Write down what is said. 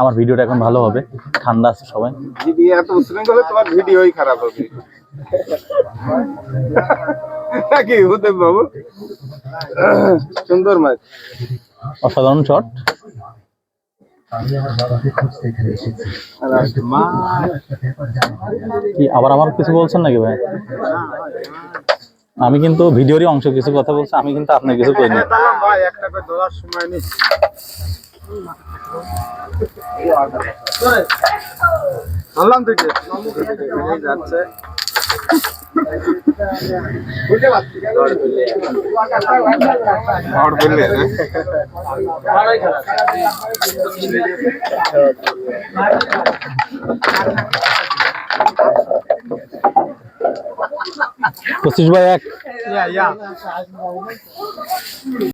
আমার ভিডিওটা এখন ভালো হবে। ঠান্ডা আছে সবাই। যদি এত উশৃঙ্খল তোমার ভিডিওই খারাপ হবে। নাকি হতে বাবু? সুন্দর মাছ। অসাধারণ শট কি আবার আমার কিছু বলছেন নাকি ভাই? আমি কিন্তু ভিডিওরই অংশ কিছু কথা বলছি আমি কিন্তু আপনার কিছু করিনি। ভাই একটা করে ধরার সময় নেই আনলাম থেকে যাচ্ছে ঝড় বললে পঁচিশ বাই এক